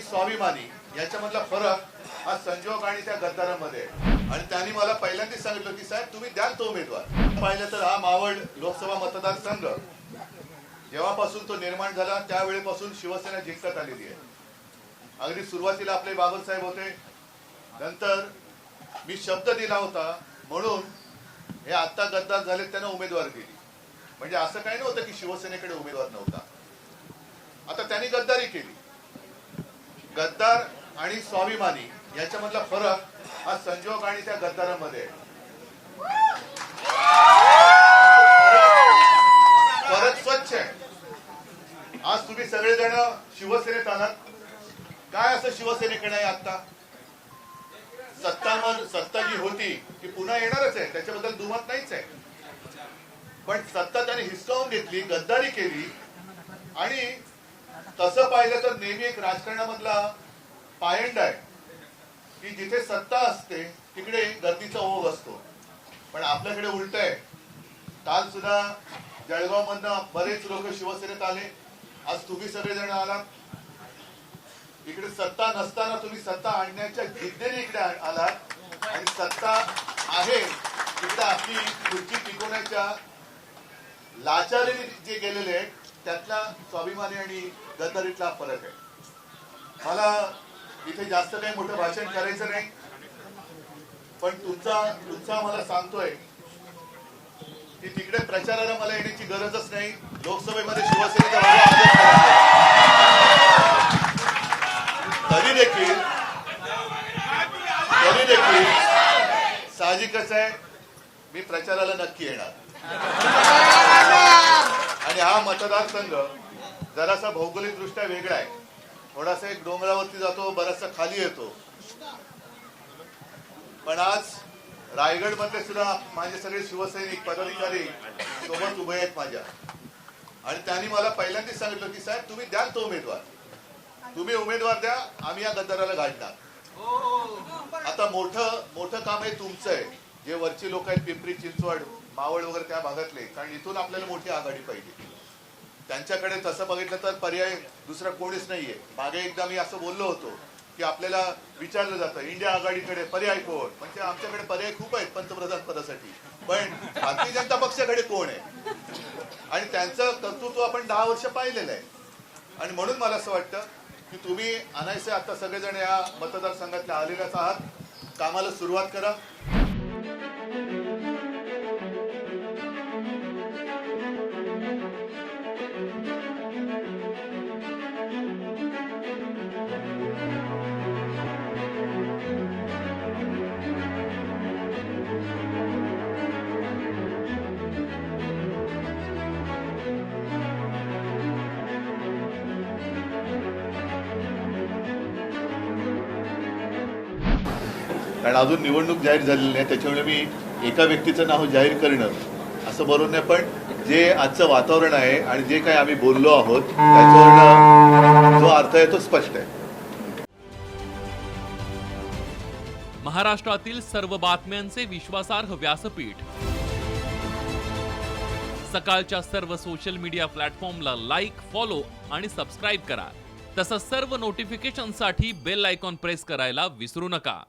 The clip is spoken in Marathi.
आणि स्वाभिमानी याच्यामधला फरक हा संजोग आणि त्या गद्दारामध्ये आणि त्यांनी मला पहिल्यांदाच सांगितलं की साहेब तुम्ही द्याल तो उमेदवार. पाहिलं तर हा मावळ लोकसभा मतदारसंघ जेव्हापासून तो निर्माण झाला त्यावेळेपासून शिवसेना जिंकत आलेली आहे. अगदी सुरुवातीला आपले बाबासाहेब होते. नंतर मी शब्द दिला होता म्हणून हे आता गद्दार झाले त्यांना उमेदवार दिली. म्हणजे असं काही नव्हतं की शिवसेनेकडे उमेदवार नव्हता. आता त्यांनी गद्दारी केली. गद्दार आणि स्वाभिमानी याच्यामधला फरक हा संजोग आणि त्या गद्दारामध्ये फरक स्वच्छ आहे. आज तुम्ही सगळेजण शिवसेनेत आलात. काय असं शिवसेनेकडे आहे आता? सत्ता सत्ता जी होती ती पुन्हा येणारच आहे. त्याच्याबद्दल दुमत नाहीच आहे. पण सत्ता त्याने हिसकावून घेतली गद्दारी केली आणि तसं पाहिलं तर नेहमी एक राजकारणामधला पायंड आहे की जिथे सत्ता असते तिकडे गर्दीचा ओघ असतो. पण आपल्याकडे उलट आहे. काल सुद्धा जळगाव मधनं बरेच लोक शिवसेनेत आले. आज तुम्ही सगळेजण आलात. इकडे सत्ता नसताना तुम्ही सत्ता आणण्याच्या जिद्दीने इकडे आलात. आणि सत्ता आहे. तिकडे आपली खुर्ची टिकवण्याच्या लाचारीने जे गेलेले आहेत त्यातला स्वाभिमानी आणि गद्दारीतला फरक आहे. मला इथे जास्त काही मोठं भाषण करायचं नाही पण तुमचा तुमचा मला सांगतोय की तिकडे प्रचाराला मला येण्याची गरजच नाही. लोकसभेमध्ये शिवसेनेचा माझा आदर तरी देखील तरी देखील साहजिकच आहे मी प्रचाराला नक्की येणार. हा मतदारसंघ जरासा भौगोलिक दृष्ट्या वेगळा आहे. थोडासा एक डोंगरावरती जातो बराचसा खाली येतो. पण आज रायगडमध्ये सुद्धा माझे सगळे शिवसैनिक पदाधिकारी सोबत उभे आहेत माझ्या. आणि त्यांनी मला पहिल्यांदाच सांगितलं की साहेब तुम्ही द्याल तो उमेदवार. तुम्ही उमेदवार द्या आम्ही या गद्दाराला गाठणार. आता मोठं मोठं काम हे तुमचं आहे. जे वरची लोक आहेत पिंपरी चिंचवड मावळ वगैरे त्या भागातले कारण इथून आपल्याला मोठी आघाडी पाहिजे. त्यांच्याकडे तसं बघितलं तर पर्याय दुसरा कोणीच नाहीये. मागे एकदा मी असं बोललो होतो की आपल्याला विचारलं जातं इंडिया आघाडीकडे पर्याय कोण? म्हणजे आमच्याकडे पर्याय खूप आहेत पंतप्रधान पदासाठी. पण भारतीय जनता पक्षाकडे कोण आहे? आणि त्यांचं कर्तृत्व आपण दहा वर्ष पाहिलेलं आहे. आणि म्हणून मला असं वाटतं की तुम्ही अनायसे आता सगळेजण या मतदारसंघातल्या आलेल्याच आहात. कामाला सुरुवात करा. कारण अजून निवडणूक जाहीर झालेली नाही त्याच्यामुळे मी एका व्यक्तीचं नाव जाहीर करणं असं बरोबर नाही पण जे आजचं वातावरण आहे आणि जे काही आम्ही बोललो आहोत त्याच्यावर जो अर्थ आहे तो स्पष्ट आहे. महाराष्ट्रातील सर्व बातम्यांचे विश्वासार्ह व्यासपीठ. सकाळच्या सर्व सोशल मीडिया प्लॅटफॉर्मला लाईक फॉलो आणि सबस्क्राईब करा. तसंच सर्व नोटिफिकेशनसाठी बेल आयकॉन प्रेस करायला विसरू नका.